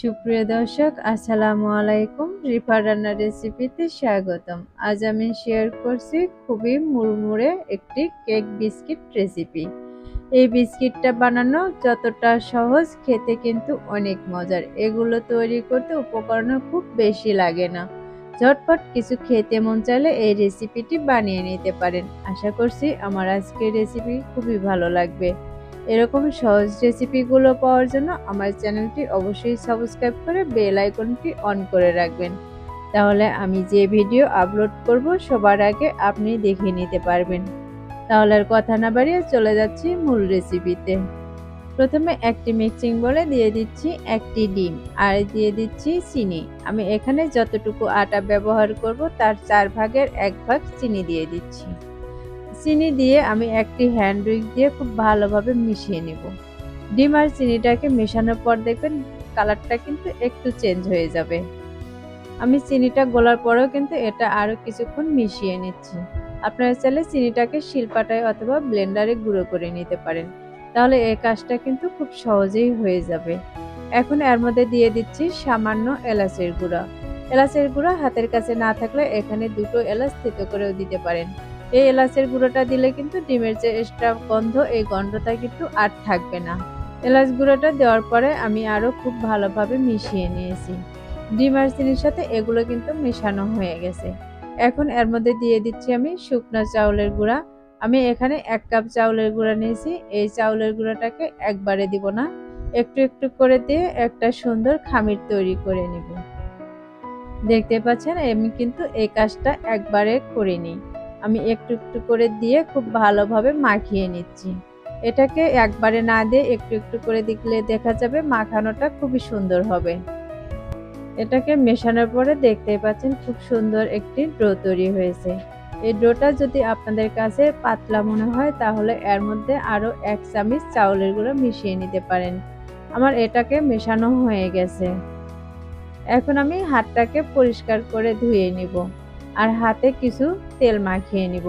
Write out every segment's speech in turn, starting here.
সুপ্রিয় দর্শক, আসসালামু আলাইকুম। রিফার রান্নার রেসিপিতে স্বাগতম। আজ আমি শেয়ার করছি খুবই মুড়মুড়ে একটি কেক বিস্কিট রেসিপি এই বিস্কিটটা বানানো যতটা সহজ, খেতে কিন্তু অনেক মজার। এগুলো তৈরি করতে উপকরণ খুব বেশি লাগে না। ঝটপট কিছু খেতে মন চাইলে এই রেসিপিটি বানিয়ে নিতে পারেন। আশা করছি আমার আজকের রেসিপি খুবই ভালো লাগবে। এরকম সহজ রেসিপিগুলো পাওয়ার জন্য আমার চ্যানেলটি অবশ্যই সাবস্ক্রাইব করে বেল আইকনটি অন করে রাখবেন। তাহলে আমি যে ভিডিও আপলোড করব, সবার আগে আপনি দেখে নিতে পারবেন। তাহলে আর কথা না বাড়িয়ে চলে যাচ্ছি মূল রেসিপিতে প্রথমে একটি মিক্সিং বলে দিয়ে দিচ্ছি একটি ডিম আর দিয়ে দিচ্ছি চিনি। আমি এখানে যতটুকু আটা ব্যবহার করব, তার চার ভাগের এক ভাগ চিনি দিয়ে দিচ্ছি। চিনি দিয়ে আমি একটি হ্যান্ড উইক দিয়ে খুব ভালোভাবে মিশিয়ে নেব। ডিম আর চিনিটাকে মেশানোর পর দেখবেন কালারটা কিন্তু একটু চেঞ্জ হয়ে যাবে। আমি চিনিটা গলার পরেও কিন্তু এটা আরও কিছুক্ষণ মিশিয়ে নিচ্ছি। আপনারা চাইলে চিনিটাকে শিলপাটায় অথবা ব্লেন্ডারে গুঁড়ো করে নিতে পারেন। তাহলে এই কাজটা কিন্তু খুব সহজেই হয়ে যাবে। এখন এর মধ্যে দিয়ে দিচ্ছি সামান্য এলাচের গুঁড়া। এলাচের গুঁড়া হাতের কাছে না থাকলে এখানে দুটো এলাচ থেতো করেও দিতে পারেন। এই এলাচের গুঁড়োটা দিলে কিন্তু ডিমের যে এক্সট্রা গন্ধ, এই গন্ধটা কিন্তু আর থাকবে না। এলাচ গুঁড়োটা দেওয়ার পরে আমি আরও খুব ভালোভাবে মিশিয়ে নিয়েছি। ডিম আর চিনির সাথে এগুলো কিন্তু মেশানো হয়ে গেছে। এখন এর মধ্যে দিয়ে দিচ্ছি আমি শুকনো চাউলের গুঁড়া। আমি এখানে এক কাপ চাউলের গুঁড়া নিয়েছি। এই চাউলের গুঁড়াটাকে একবারে দিব না। একটু একটু করে দিয়ে একটা সুন্দর খামির তৈরি করে নিব। দেখতে পাচ্ছেন, আমি কিন্তু এই কাজটা একবারে করিনি। আমি একটু একটু করে দিয়ে খুব ভালোভাবে মাখিয়ে নিচ্ছি। এটাকে একবারে না দিয়ে একটু একটু করে দিলে দেখা যাবে মাখানোটা খুবই সুন্দর হবে। এটাকে মেশানোর পরে দেখতে পাচ্ছেন খুব সুন্দর একটি ড্রো তৈরি হয়েছে। এই ডোটা যদি আপনাদের কাছে পাতলা মনে হয় তাহলে এর মধ্যে আরও এক চামচ চাউলের গুঁড়ো মিশিয়ে নিতে পারেন। আমার এটাকে মেশানো হয়ে গেছে। এখন আমি হাতটাকে পরিষ্কার করে ধুয়ে নিব। আর হাতে কিছু তেল মাখিয়ে নিব।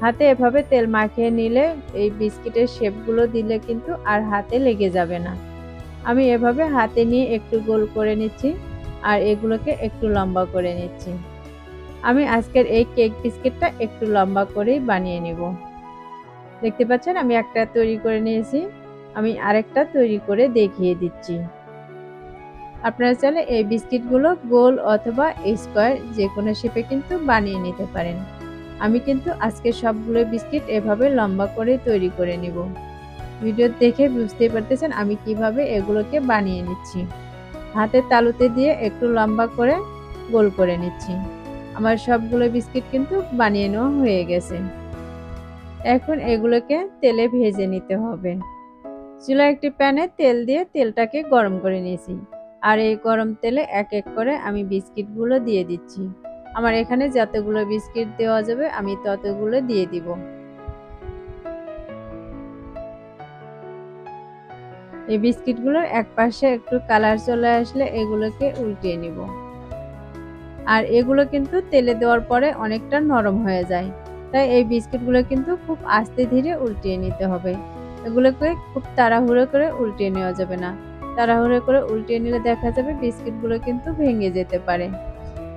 হাতে এভাবে তেল মাখিয়ে নিলে এই বিস্কিটের শেপগুলো দিলে কিন্তু আর হাতে লেগে যাবে না। আমি এভাবে হাতে নিয়ে একটু গোল করে নিচ্ছি আর এগুলোকে একটু লম্বা করে নিচ্ছি। আমি আজকের এই কেক বিস্কিটটা একটু লম্বা করেই বানিয়ে নিব। দেখতে পাচ্ছেন আমি একটা তৈরি করে নিয়েছি। আমি আরেকটা তৈরি করে দেখিয়ে দিচ্ছি। আপনারা চাইলে এই বিস্কিটগুলো গোল অথবা স্কোয়ার যে কোনো শেপে কিন্তু বানিয়ে নিতে পারেন। আমি কিন্তু আজকে সবগুলো বিস্কিট এভাবে লম্বা করে তৈরি করে নিব। ভিডিও দেখে বুঝতে পারতেছেন আমি কীভাবে এগুলোকে বানিয়ে নিচ্ছি। হাতের তালুতে দিয়ে একটু লম্বা করে গোল করে নিচ্ছি। আমার সবগুলো বিস্কিট কিন্তু বানিয়ে নেওয়া হয়ে গেছে। এখন এগুলোকে তেলে ভেজে নিতে হবে। চুলা একটি প্যানে তেল দিয়ে তেলটাকে গরম করে নিয়েছি। আর এই গরম তেলে এক এক করে আমি বিস্কিটগুলো দিয়ে দিচ্ছি। আমার এখানে যতগুলো বিস্কিট দেওয়া যাবে, আমি ততগুলো দিয়ে দিব। এই বিস্কিটগুলোর এক পাশে একটু কালার চলে আসলে এগুলোকে উল্টিয়ে নিব। আর এগুলো কিন্তু তেলে দেওয়ার পরে অনেকটা নরম হয়ে যায়। তাই এই বিস্কিটগুলো কিন্তু খুব আস্তে ধীরে উল্টিয়ে নিতে হবে। এগুলোকে খুব তাড়াহুড়ো করে উল্টিয়ে নেওয়া যাবে না। তাড়াহুড়ো করে উল্টিয়ে নিলে দেখা যাবে বিস্কিটগুলো কিন্তু ভেঙে যেতে পারে।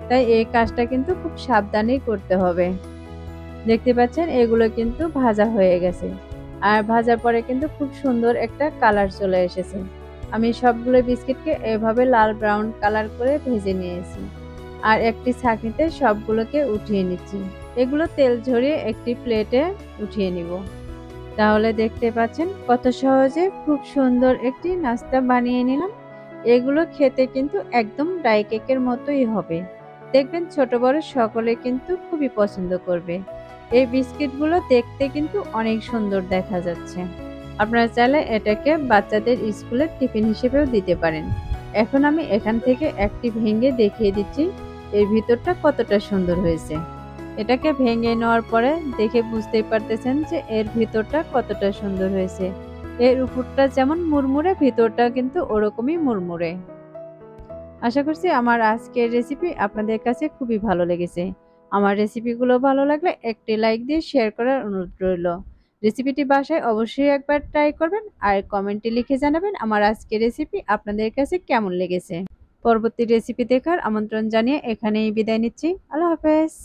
তাই এই কাজটা কিন্তু খুব সাবধানেই করতে হবে। দেখতে পাচ্ছেন, এগুলো কিন্তু ভাজা হয়ে গেছে। আর ভাজার পরে কিন্তু খুব সুন্দর একটা কালার চলে এসেছে। আমি সবগুলো বিস্কিটকে এভাবে লাল ব্রাউন কালার করে ভেজে নিয়েছি। আর একটি ছাঁকনিতে সবগুলোকে উঠিয়ে নিচ্ছি। এগুলো তেল ঝরিয়ে একটি প্লেটে উঠিয়ে নিব। তাহলে দেখতে পাচ্ছেন কত সহজে খুব সুন্দর একটি নাস্তা বানিয়ে নিলাম। এগুলো খেতে কিন্তু একদম ড্রাই কেকের মতোই হবে। দেখবেন ছোট বড় সকলে কিন্তু খুবই পছন্দ করবে। এই বিস্কিটগুলো দেখতে কিন্তু অনেক সুন্দর দেখা যাচ্ছে। আপনারা চাইলে এটাকে বাচ্চাদের স্কুলের টিফিন হিসেবেও দিতে পারেন। এখন আমি এখান থেকে একটি ভেঙে দেখিয়ে দিচ্ছি। এর ভিতরটা কতটা সুন্দর হয়েছে। এটাকে ভেঙে নেওয়ার পরে দেখে বুঝতেই পারতেছেন যে এর ভিতরটা কতটা সুন্দর হয়েছে। এর উপরটা যেমন মুরমুরে ভিতরটা কিন্তু ওরকমই মুরমুরে আশা করছি আমার আজকের রেসিপি আপনাদের কাছে খুবই ভালো লেগেছে। আমার রেসিপিগুলো ভালো লাগলে একটি লাইক দিয়ে শেয়ার করার অনুরোধ রইল। রেসিপিটি বাসায় অবশ্যই একবার ট্রাই করবেন আর কমেন্টে লিখে জানাবেন আমার আজকের রেসিপি আপনাদের কাছে কেমন লেগেছে। পরবর্তী রেসিপি দেখার আমন্ত্রণ জানিয়ে এখানেই বিদায় নিচ্ছি। আল্লাহ হাফেজ।